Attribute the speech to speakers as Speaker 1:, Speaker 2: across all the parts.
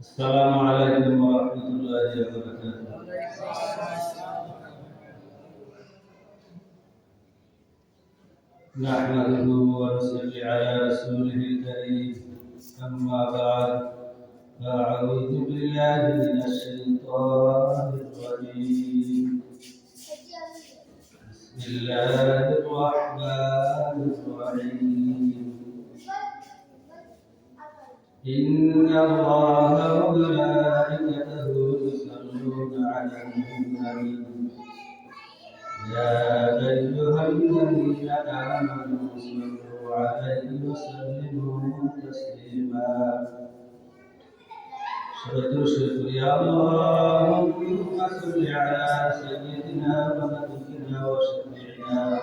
Speaker 1: السلام عليكم ورحمة الله وبركاته نحمده ونصلي على رسوله الكريم أما بعد أعوذ بالله من الشيطان الرجيم بسم الله الرحمن الرحيم إن الله وملائكته يصلون على النبي يا أيها الذين آمنوا صلوا عليه وسلموا تسليما شكر شكر يا اللهم صل على سيدنا ونبينا وشفيعنا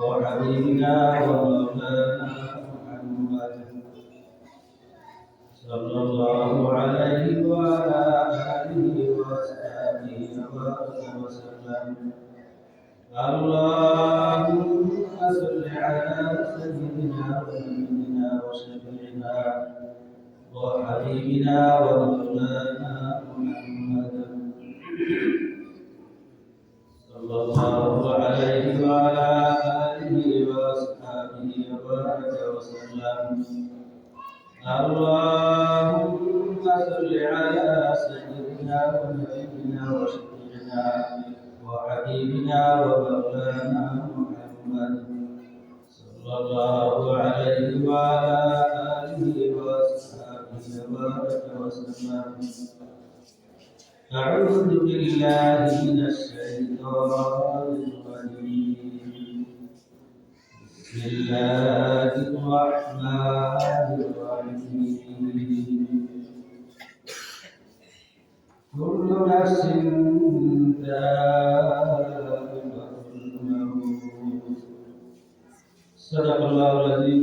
Speaker 1: وحبيبنا ومولانا محمد صلى الله عليه وعلى آله وبارك وسلم. اللهم صل على سيدنا ونبينا وشفيعنا وحبيبنا ومولانا محمد. صلى الله عليه وعلى آله وأصحابه وبارك وسلم. وعلى آله وأصحابه وبارك وسلم أعوذ بالله من الشيطان الرجيم. بسم الله الرحمن الرحيم. كل نفس ذائقة الموت صدق الله العظيم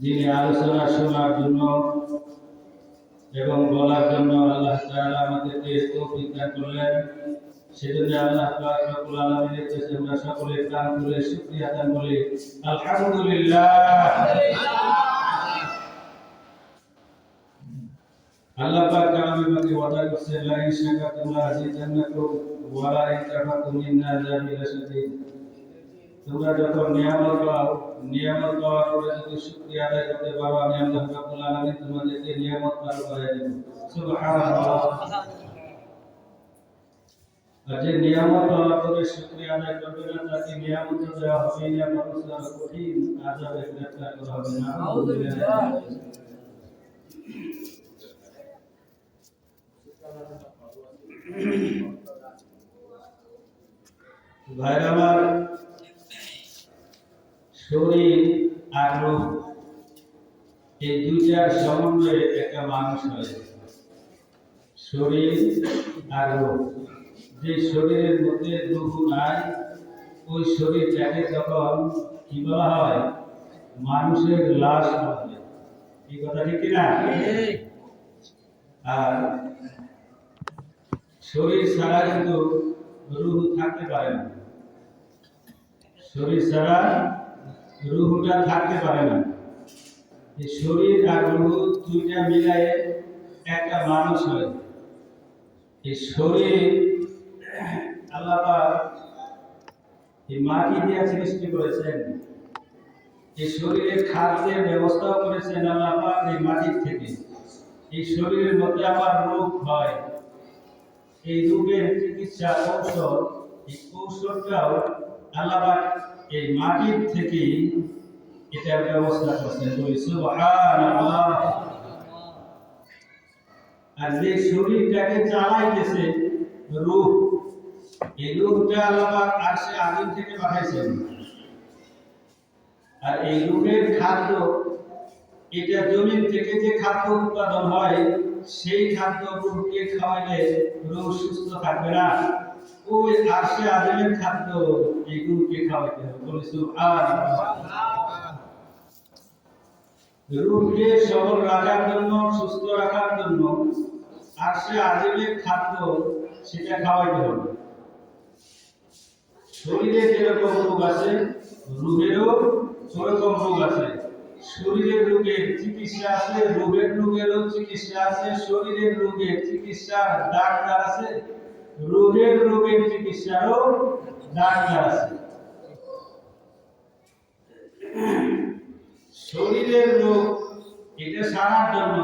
Speaker 1: যিনি আলোচনা শোনার জন্য এবং বলার জন্য আল্লাহ তাআলা আমাদেরকে তৌফিক দান করলেন। সেজন্য আল্লাহ পাক রব্বুল আলামিনের কাছে আমরা সকলে প্রাণ খুলে শুকরিয়া আদান করি। আলহামদুলিল্লাহ। আল্লাহ পাক কালামে ওয়াদা লা আযাবি লাশাদীদ তোমরা যখন নিয়ামত পাও, নিয়ামত পাওয়ার পরে যদি শুকরিয়া আদায় করতে পারো, আমি আল্লাহ রাব্বুল আলামিন তোমাদেরকে নিয়ামত পার করে দেব। সুবহানাল্লাহ। আর যে নিয়ামত পাওয়ার পরে শুকরিয়া আদায় করবে না, তাকে নিয়ামত দেওয়া হবে না মানুষ দ্বারা কঠিন আযাবে গ্রেফতার করা হবে না। ভাইরা আমার শরীর আর রূপ এই দুইটার সমন্বয়ে একটা মানুষ হয়। শরীর আর রূপ যে শরীরের মধ্যে রূপ নাই, ওই শরীরটাকে তখন কি বলা হয়? মানুষের লাশ বলা। এই কথা ঠিক না? আর শরীর ছাড়া কিন্তু রুহ থাকতে পারে না। শরীর ছাড়া রুহটা থাকতে পারে না। এই শরীর আর রুহ দুইটা মিলাই একটা মানুষ হয়। এই শরীর, আল্লাহ এই মাটি দিয়ে সৃষ্টি করেছেন। এই শরীরের খাদ্যের ব্যবস্থাও করেছেন আল্লাহ এই মাটির থেকে। এই শরীরের মধ্যে আবার রোগ হয়। এই রোগের চিকিৎসা কৌশল এই কৌশলটাও আল্লাহ পাক এই মাটির থেকে এটার ব্যবস্থা করছেন সুবহানাল্লাহ। আর যে শরীরটাকে চালাইতেছে রূহ এই রূহটা আল্লাহ আরশে আযম থেকে পাঠাইছেন। আর এই রূহের খাদ্য, এটা জমিন থেকে যে খাদ্য উৎপাদন হয়, সেই খাদ্য রোগকে খাওয়াইলে রোগ সুস্থ থাকবে না। ওই আরশে আজমের খাদ্য এই রোগকে খাওয়াইতে হবে? বলে রোগকে সবল রাখার জন্য, সুস্থ রাখার জন্য আরশে আজমের খাদ্য সেটা খাওয়াইতে হবে। শরীরে যেরকম রোগ আছে, রোগেরও ওরকম রোগ আছে। শরীরের রোগের চিকিৎসা আছে, রোগের রোগেরও চিকিৎসা আছে, শরীরের রোগের চিকিৎসার ডাক্তার আছে। রোগের রোগের চিকিৎসারও ডাক্তার আছে। শরীরের রোগ, এটা সারার জন্য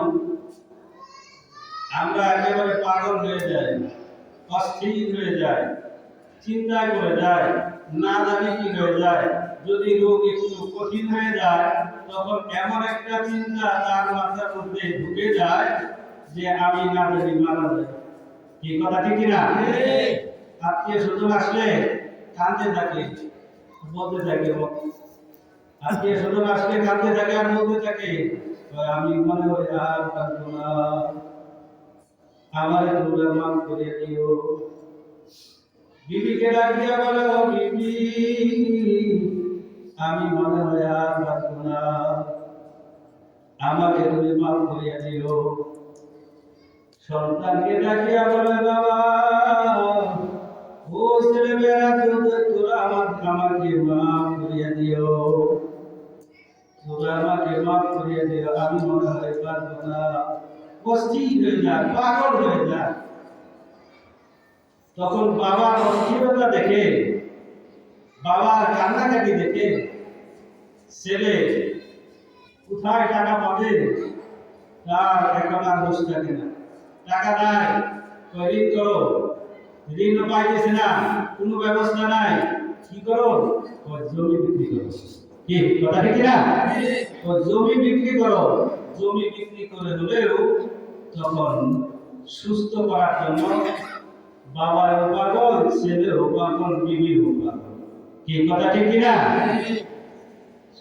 Speaker 1: আমরা একেবারে পাগল হয়ে যাই, অস্থির হয়ে যায় চিন্তায় করে যায় না জানি কি হয়ে যায়। যদি রোগ একটু কঠিন হয়ে যায়, তখন এমন একটা চিন্তা তার মাথার মধ্যে ঢুকে যায় যে আমি না জানি মারা যাই কি কথা ঠিক না আত্মীয় স্বজন আসলে কান্দে থাকে, বলতে থাকে আত্মীয় স্বজন আসলে কান্দে থাকে আর বলতে থাকে আমি মনে হয় আর কাঁদবো না। আমার তোমরা মাফ করে দিও। বিবিকে ডাক দিয়া বলে, ও বিবি, আমি মনে হয় আর বাঁচব না। আমাকে তুমি মাফ করিয়া দিও। সন্তানকে ডাকিয়া বলে, বাবা, ও ছেলে মেয়েরা কেউ তোরা আমার আমাকে মাফ করিয়া দিও। তোরা আমাকে মাফ করিয়া দিও। আমি মনে হয় বাঁচব না। হয়ে পাগল হয়ে তখন অস্থিরতা দেখে বাবার কান্নাকাটি দেখে, ছেলে, কোথায় টাকা পাবে? তার এখন না টাকা কয় ঋণ করো। ঋণ পাইতেছে না, কোনো ব্যবস্থা নাই। কি করো? জমি বিক্রি করো। কি, কথা ঠিক না জমি বিক্রি করো। জমি বিক্রি করে হলেও তখন সুস্থ করার জন্য বাবার পাগল ছেলেও পাগল বিবির পাগল কি, কথা ঠিক কিনা?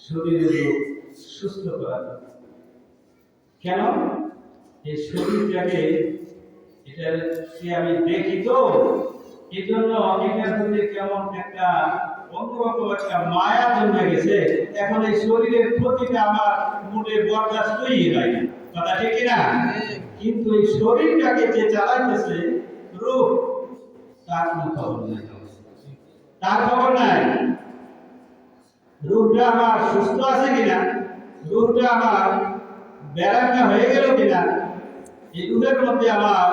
Speaker 1: শরীরের সুস্থ করা কেন? এই শরীরটাকে, এটা কি আমি দেখি তো এই জন্য এটার মধ্যে কেমন একটা অন্যরকম একটা মায়া জন্মে গেছে। এখন এই শরীরের প্রতিটা আমার মনে বরদাস্তই হয় না কথা ঠিক কিনা? কিন্তু এই শরীরটাকে যে চালাইতেছে, রূপ, তার কোনো খবর নাই। তার খবর নাই। রূপটা আমার সুস্থ আছে কিনা? রূপটা আমার ব্যারামটা হয়ে গেল কিনা? রূপের মধ্যে আমার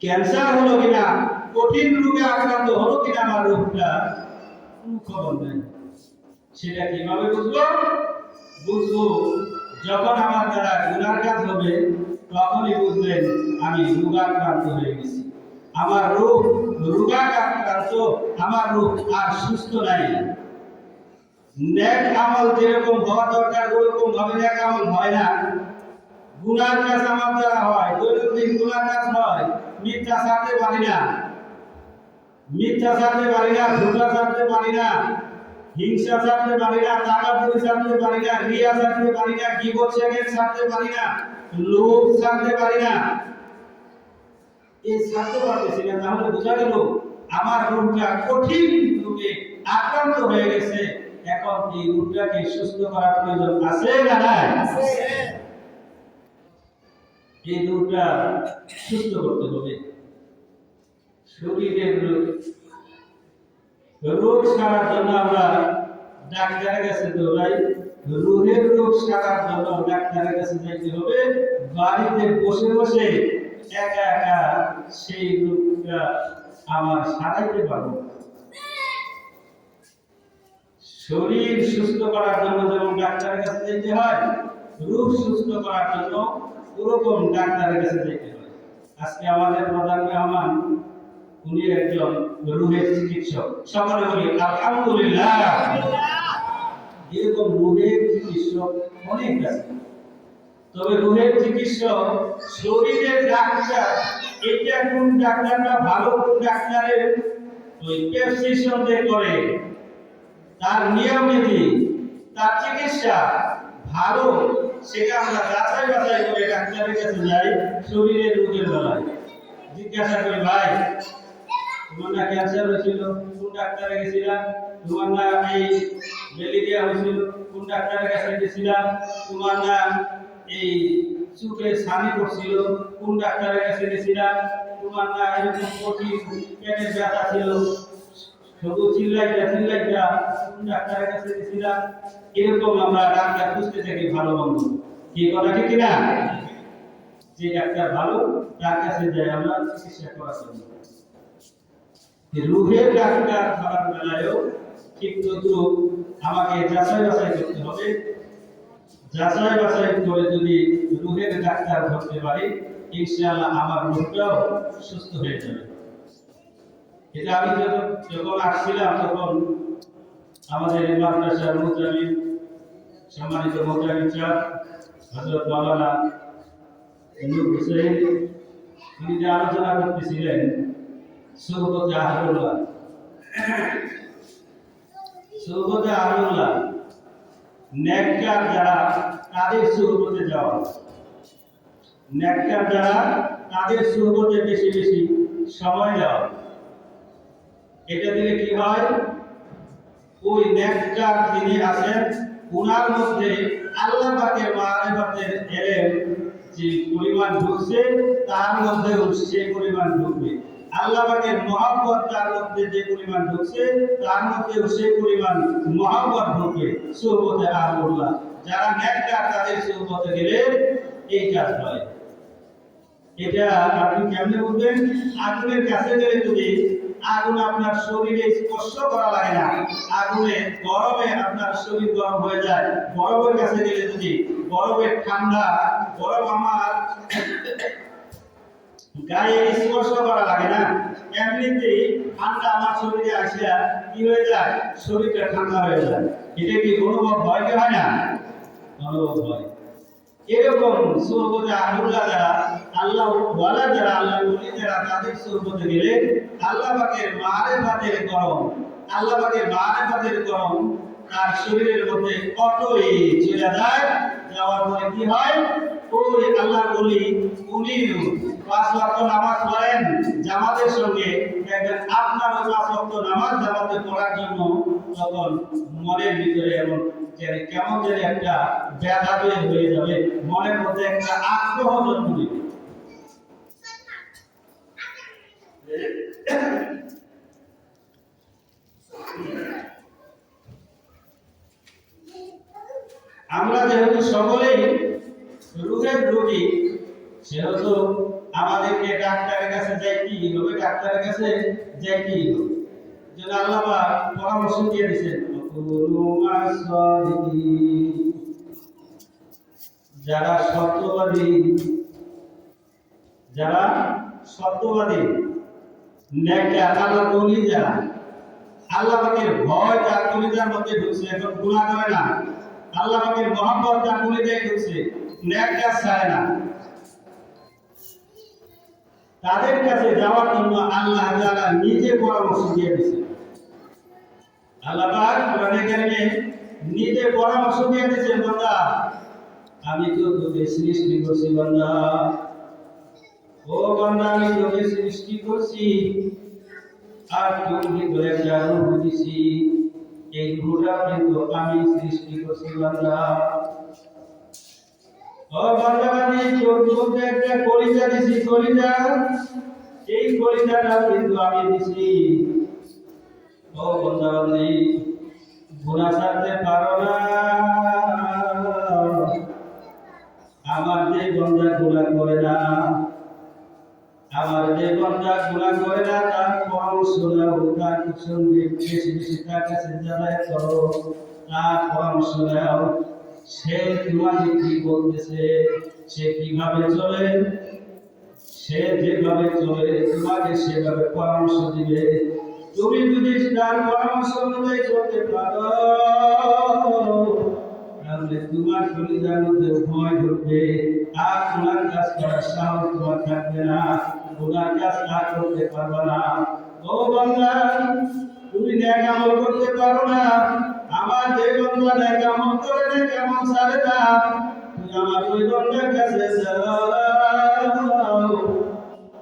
Speaker 1: ক্যান্সার হলো কিনা, কঠিন রোগে আক্রান্ত হলো কিনা আমার রোগটা কোনো খবর নাই। সেটা কীভাবে বুঝব? বুঝব যখন আমার দ্বারা গুনার কাজ হবে, তখনই বুঝলেন আমি রোগাক্রান্ত হয়ে গেছি। আমার রোগ রোগাক্রান্ত, আমার রোগ আর সুস্থ নাই। নেক আমল যেরকম হওয়া দরকার, ওরকম ভাবে নেক আমল হয় না। গুনার কাজ আমার দ্বারা হয়, দৈনন্দিন গুনার কাজ হয় মিথ্যা ছাড়তে পারি না। মিথ্যা ছাড়তে পারি না, ধোকা ছাড়তে পারি না, হিংসা ছাড়তে পারি না পয়সা ছাড়তে পারি না, রিয়া ছাড়তে পারি না, গিবত শেখের ছাড়তে পারি না, লোভ ছাড়তে পারি না। এই ছাড়তে পারতেছি না, তাহলে বোঝা গেল আমার রোগটা কঠিন রোগে আক্রান্ত হয়ে গেছে। এখন এই রোগটাকে সুস্থ করার প্রয়োজন আছে না নাই? এই রোগটা সুস্থ করতে হবে। শরীরের রোগ রোগ সারার জন্য আমরা ডাক্তারের কাছে দৌড়াই। রোগের রোগ সারার জন্য ডাক্তারের কাছে যাইতে হবে। বাড়িতে বসে বসে একা একা সেই রোগটা আমার সারাইতে পারব শরীর সুস্থ করার জন্য যেমন ডাক্তারের কাছে যেতে হয়, রোগ সুস্থ করার জন্য ওরকম ডাক্তারের কাছে যেতে হয়। আজকে আমাদের প্রধান মেহমান, উনি একজন রোগের চিকিৎসক। সকলে বলি, আলহামদুলিল্লাহ। এরকম রোগের চিকিৎসক অনেক আছে। তবে রোগের চিকিৎসক শরীরের ডাক্তার, এটা কোন ডাক্তারটা ভালো কোন ডাক্তারের? ওই প্রেসক্রিপশন করে, তার নিয়ম নীতি তার চিকিৎসা? ভালো, সেটা আমরা যাচাই বাছাই করে ডাক্তারের কাছে যাই, শরীরের রোগের বেলায় জিজ্ঞাসা করি, ভাই তোমার না ক্যান্সার হয়েছিল? কোন ডাক্তারে গেছিলাম? তোমার না এই ম্যালেরিয়া হয়েছিল? কোন ডাক্তারের কাছে গেছিলাম? তোমার না এই চোখে ছানি পড়ছিল? কোন ডাক্তারের কাছে গেছিলাম? তোমার না এরকম কঠিন পেটের ব্যথা ছিল? ডাক্তারের কাছে গেছিলাম এরকম আমরা ডাক্তার খুঁজতে থাকি ভালো কি কথা ঠিক না যে ডাক্তার ভালো, তার কাছে যাই আমরা চিকিৎসা করার জন্য। রুহের ডাক্তার বেলায়ও ঠিক তদ্রুপ আমাকে যাচাই বাছাই করতে হবে। যাচাই বাছাই করে যদি রুহের ডাক্তার ধরতে পারি, ইনশাআল্লাহ আমার রোগটাও সুস্থ হয়ে যাবে। এটা আমি যখন আসছিলাম, তখন আমাদের মাদ্রাসার মুজামিন সম্মানিত মুজামিন চার হজরত মাওলানা নূর হুসেন উনি যে আলোচনা করতেছিলেন সুহবতে আহরুল্লাহ। সুহবতে আহরুল্লাহ, নেককার যারা, তাদের সুহবতে যাওয়া নেককার যারা, তাদের সুহবতে বেশি বেশি সময় দেওয়া এটা দিলে কি হয়? ওই নেককার যিনি আছেন ওনার মধ্যে আল্লাহ পাকের মারিফাতের এলেম যে পরিমাণ ঢুকছে, তার মধ্যেও সেই পরিমাণ ঢুকবে। আল্লাহ পাকের মহব্বত তার মধ্যে যে পরিমাণ ঢুকছে, তার মধ্যেও সেই পরিমাণ মহব্বত ঢুকবে, সুহবতে আল্লাহ যারা নেককার, তাদের সুহবতে গেলে এই কাজ হয়। এটা আপনি কেমনে বুঝবেন? আগুনের কাছে গেলে যদি আগুন আপনার শরীরে স্পর্শ করা লাগে না। আগুনে, গরমে আপনার শরীর গরম হয়ে যায়। বরফের কাছে গেলে যদি বরফের ঠান্ডা, বরফ আমার গায়ে স্পর্শ করা লাগে না। এমনিতেই ঠান্ডা আমার শরীরে আসিয়া কি হয়ে যায়? শরীরটা ঠান্ডা হয়ে যায়। এটা কি অনুভব হয় কি হয় না? অনুভব হয় এরকম সুরবতে আহুল্লাহ যারা, আল্লাহ ওয়ালা যারা, আল্লাহ বলি যারা তাদের সুরবতে গেলে আল্লাহ পাকের মারেফাতের গরম, আল্লাহ পাকের মারেফাতের গরম তার শরীরের মধ্যে অটোই চলে যায়। যাওয়ার পরে কি হয়? ওই আল্লাহ বলি, উনি পাঁচ ওয়াক্ত নামাজ পড়েন জামাতের সঙ্গে। দেখবেন আপনার পাঁচ ওয়াক্ত নামাজ জামাতে পড়ার জন্য তখন মনের ভিতরে এমন কেমন যেন একটা ব্যথা হয়ে যাবে, মনের মধ্যে একটা আগ্রহ জন্ম আমরা যেহেতু সকলেই রোগের রোগী, সেহেতু আমাদেরকে ডাক্তারের কাছে যাই কি হবে? ডাক্তারের কাছে যাই কি যেন আল্লাহ পরামর্শ দিয়ে মাস-সাদিকিন। যারা সত্যবাদী যারা সত্যবাদী আল্লাহ বলি যারা ভয় তার মধ্যে ঢুকছে, এখন গুনাহ করে না। তার ঢুকছে না। তাদের কাছে যাওয়ার জন্য আল্লাহ নিজে পরামর্শ দিয়ে দিয়েছে আল্লাহ পাক কোরআনে কারিমে নিজে পরামর্শ দিয়ে দিয়েছে বান্দা। আমি তো তোকে সৃষ্টি করছি, বান্দা। ও বান্দা, আমি তোকে সৃষ্টি করছি। আর তুমি করে একটা রূপ এই রূপটা কিন্তু আমি সৃষ্টি করছি, বান্দা। ও বান্দা বান্দি তোর মধ্যে একটা কলিজা দিছি, কলিজা। এই কলিজাটা কিন্তু আমি দিছি। ও বান্দা বান্দি গুনাহ ছাড়তে পারো না। আমার যে বন্দা গুনাহ করে না, আমার যে বন্দা গুনাহ করে না, তার পরামর্শ নাও তার সঙ্গে বেশি বেশি তার কাছে নাও সে তোমাকে কি বলতেছে, সে কীভাবে চলে? সে যেভাবে চলে সেভাবে পরামর্শ দিবে। তুমি পরামর্শ অনুযায়ী চলতে পারো, তাহলে তোমার মধ্যে ভয় ঢুকবে। আর তোমার কাজ করার না। তোমার কাজ আর করতে পারবে না। ও বান্দা, তুমি ন্যায় আমল করতে পারো না। আমার যে বন্ধা না কেমন করে না, কেমন সারে না। তুই আমার ওই কাছে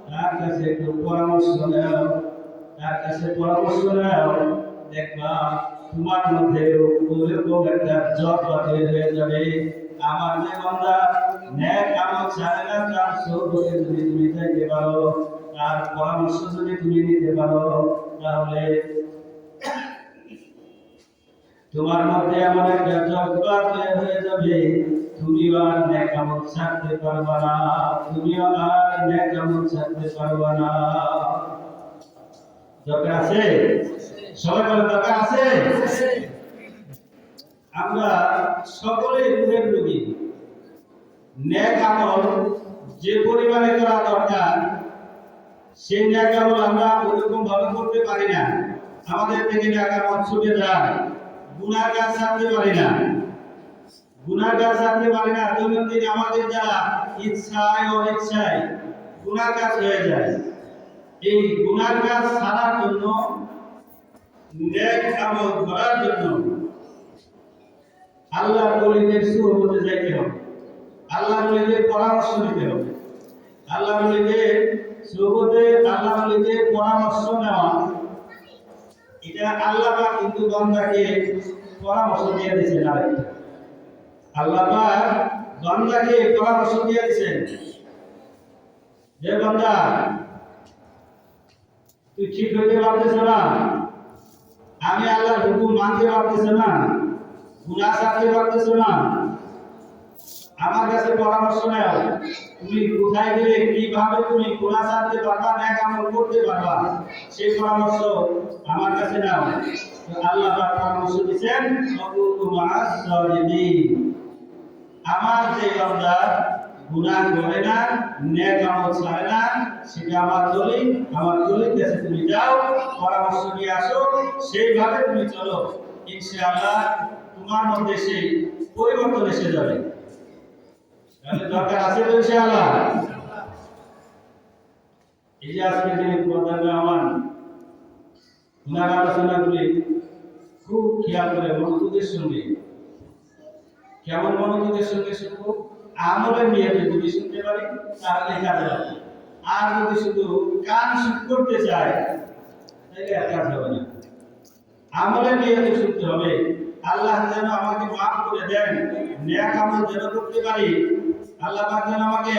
Speaker 1: তার কাছে পরামর্শ নাও তার কাছে পরামর্শ নাও দেখবা তোমার মধ্যে ওরকম একটা জব বাতিল হয়ে যাবে। আমার যে বন্ধা ন্যাক আমল ছাড়ে না, তার সৌভাগ্যে যদি তুমি যাইতে পারো, তার পরামর্শ যদি তুমি নিতে পারো, তাহলে তোমার মধ্যে এমন একটা জজ্বাত হয়ে যাবে তুমি আর ন্যাকামল ছাড়তে পারবা না তুমি আর ন্যাকামল ছাড়তে পারবা না। দরকার আছে? সবাই বলে দরকার আছে? আমরা সকলেই রুহের রোগী। ন্যাক আমল, যে পরিমাণে করা দরকার, সেই ন্যাক আমল আমরা ওরকম ভাবে করতে পারি না। আমাদের থেকে ন্যাক আমল ছুটে যায়। গুনার কাজ ছাড়তে পারি না। গুনার কাজ ছাড়তে পারি না। দৈনন্দিন আমাদের যারা ইচ্ছায়, অনিচ্ছায় গুনার কাজ হয়ে যায়। এই গুনার কাজ ছাড়ার জন্য নেক আমল করার জন্য আল্লাহ বলিদের সুহবতে যাইতে হবে। আল্লাহ বলিদের পরামর্শ নিতে হবে। আল্লাহ বলিদের সুহবতে আল্লাহ বলিদের পরামর্শ নেওয়া। এটা আল্লাহ পাক কিন্তু বান্দাকে পরামর্শ দিয়ে দিয়েছেন আরেকটা। আল্লাহ পাক বান্দাকে পরামর্শ দিয়ে দিয়েছেন। যে বান্দা তুই ঠিক হইতে পারতেছ না। আমি আল্লাহর হুকুম মানতে পারতেছ না। গুনাহ ছাড়তে পারতেছ না। আমার কাছে পরামর্শ নাও, তুমি কোথায় গেলে কীভাবে তুমি গুনাহ ছাড়তে পারবা, ন্যাক আমল করতে পারবা, সেই পরামর্শ আমার কাছে নাও। আল্লাহ পাক পরামর্শ মাআস আমার যে বান্দা গুনাহ করে না নেক আমল ছাড়ে না, সেটা আমার দলিল আমার দলিল কাছে তুমি যাও, পরামর্শ নিয়ে আসো, সেইভাবে তুমি চলো। ইনশাআল্লাহ তোমার মধ্যে সেই পরিবর্তন এসে যাবে। তাহলে দরকার আছে তো ইনশাআল্লাহ? এই যে আজকে যে প্রধান আমার গুনার আলোচনাগুলি খুব খেয়াল করে মনোযোগের সঙ্গে, কেমন মনোযোগের সঙ্গে শুনব? আমলের নিয়ে যদি শুনতে পারি তাহলে কাজে লাগবে আর যদি শুধু কান করতে চায়, তাহলে আর কাজ হবে না। আমলের নিয়ে শুনতে হবে। আল্লাহ যেন আমাকে মাফ করে দেন। নেক আমল যেন করতে পারি। আল্লাহ পাক যেন আমাকে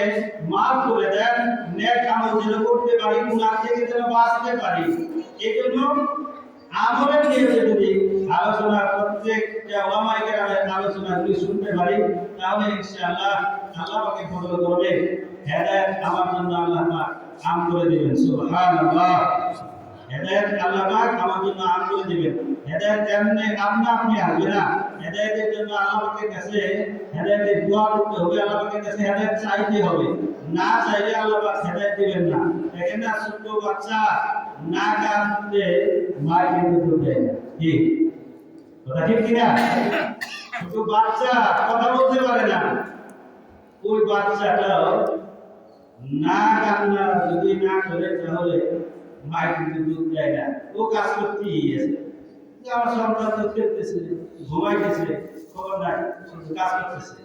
Speaker 1: মাফ করে দেন। নেক আমল যেন করতে পারি গুনাহ থেকে যেন বাঁচতে পারি। এই জন্য আমলের নিয়ে যদি আলোচনা প্রত্যেকটা ওলামায়ে কেরামের আলোচনাগুলি শুনতে পারি, তাহলে ইনশাআল্লাহ আল্লাহ আমাকে ফজল করবে, হেদায়েত আমার জন্য আল্লাহ পাক আম করে দিবেন, সুবহানাল্লাহ। হেদায়েত আল্লাহ পাক আমার জন্য আম করে দিবেন। হেদায়েত এমনি আপনা আপনি আসবে না। হেদায়েতের জন্য আল্লাহ পাকের কাছে হেদায়েতের দোয়া করতে হবে, আল্লাহ পাকের কাছে হেদায়েত চাইতে হবে। না চাইলে আল্লাহ পাক হেদায়েত দিবেন না। দেখেন না, ছোট্ট বাচ্চা না কাঁদতে মা কিন্তু দেয় না। ঠিক কিনা? ছোট বাচ্চা কথা বলতে পারে না। ওই বাচ্চাটা না কান্না যদি না করে, তাহলে মা কিন্তু দুধ দেয় না। ও কাজ করতেই আছে আমার সন্তান তো খেলতেছে, ঘুমাইতেছে, খবর নাই কাজ করতেছে।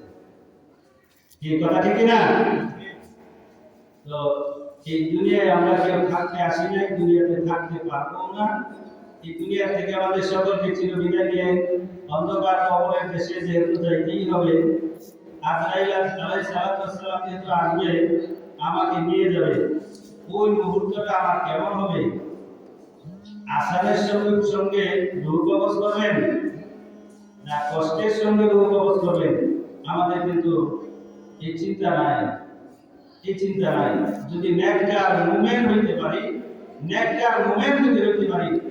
Speaker 1: কি কথা ঠিক না তো এই দুনিয়ায় আমরা কেউ থাকতে আসি নাই, দুনিয়াতে থাকতে পারব না। এই দুনিয়া থেকে আমাদের সকলকে চির বিদায় নিয়ে অন্ধকার কবরের দেশে যেহেতু যাইতেই হবে আজরাইল আলাইহিস সালাম যেহেতু আসবে, আমাকে নিয়ে যাবে। ওই মুহূর্তটা আমার কেমন হবে? আসামের সঙ্গে সঙ্গে রূপ কবচ করবেন না কষ্টের সঙ্গে রূপ কবচ করবেন? আমাদের কিন্তু এই চিন্তা নাই। এই চিন্তা নাই। যদি নেককার মুমেন্ট হইতে পারি নেককার মুমেন্ট যদি হইতে পারি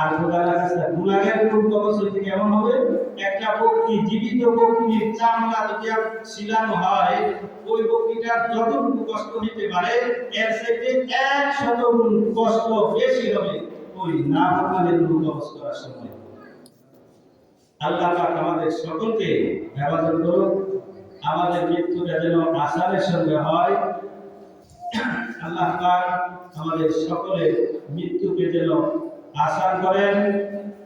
Speaker 1: আর হইতে কেমন হবে? একটা পক্ষী জীবিত পক্ষীর চামড়া যদি ছিলানো হয়। ওই যতটুকু কষ্ট নিতে পারে, এর থেকে এক কষ্ট বেশি হবে ওই না আল্লাহ পাক আমাদের সকলকে হেফাজত করুন আমাদের মৃত্যুটা যেন আসানের সঙ্গে হয়। আল্লাহ পাক আমাদের সকলের মৃত্যুকে যেন আসান করেন,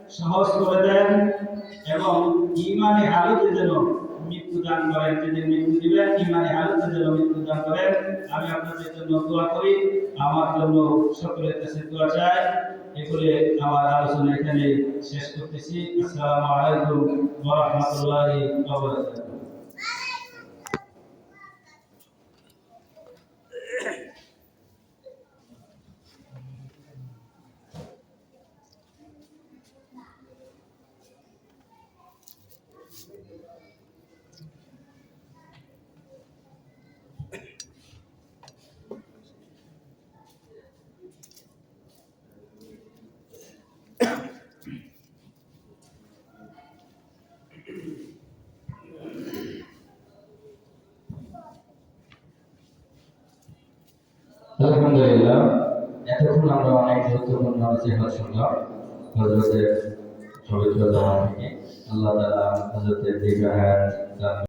Speaker 1: সহজ করে দেন এবং ইমানে হালতে যেন মৃত্যু দান করেন। যেদিন মৃত্যু দিবেন, ইমানে হালতে যেন মৃত্যু দান করেন। আমি আপনাদের জন্য দোয়া করি। আমার জন্য সকলের কাছে দোয়া চাই। এগুলি আমার আলোচনা এখানে শেষ করতেছি। আসসালামু আলাইকুম ওয়া
Speaker 2: আলহামদুলিল্লাহ, এতক্ষণ আমরা অনেক গুরুত্বপূর্ণ নসিহত শুনলাম। হজরতের পবিত্র থেকে। আল্লাহ তালা হজরতের দীর্ঘ হায়াত দান